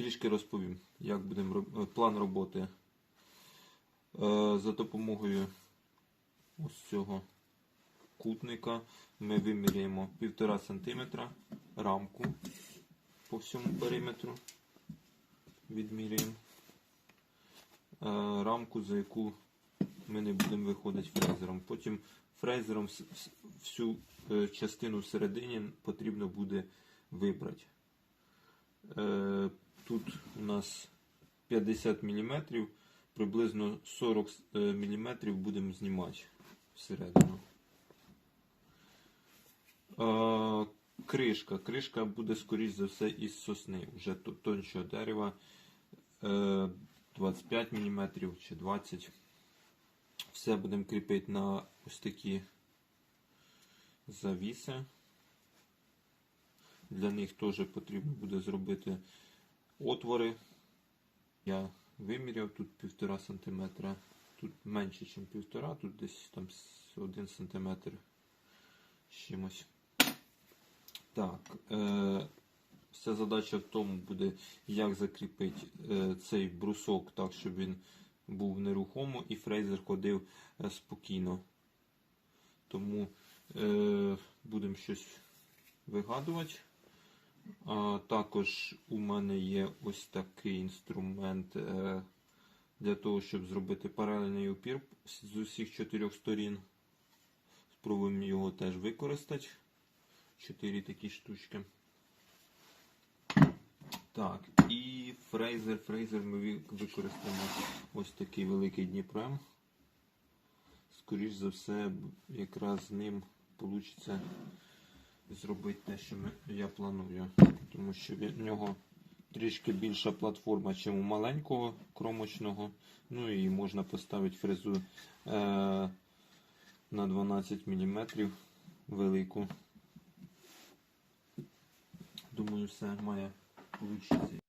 трішки розповім, як будемо е, план роботи. Е, За допомогою ось цього кутника ми виміряємо 1,5 см рамку по всьому периметру. Відміряємо Е, рамку, за яку ми не будемо виходити фрезером. Потім фрезером всю частину всередині потрібно буде вибрати. Е, Тут у нас 50 мм, приблизно 40 мм будемо знімати всередину. Е, Кришка. Кришка буде, скоріш за все, із сосни, вже то- тоншого дерева. Е, 25 мм чи 20 Все будемо кріпити на ось такі завіси. Для них теж потрібно буде зробити отвори. Я виміряв тут 1,5 см. Тут менше, ніж 1,5, тут десь там 1 см чимось. Так, е, вся задача в тому буде, як закріпити е, цей брусок так, щоб він був нерухомо і фрезер ходив е, спокійно. Тому е, будемо щось вигадувати. Також у мене є ось такий інструмент е, для того, щоб зробити паралельний опір з усіх чотирьох сторін. Спробуємо його теж використати. Чотири такі штучки. Так, і фрезер. Фрезер ми використаємо ось такий великий Дніпрем. Скоріш за все, якраз з ним вийде зробити те, що я планую. Тому що в нього трішки більша платформа, ніж у маленького кромочного. Ну і можна поставити фрезу е, на 12 мм велику. Думаю, все має вийти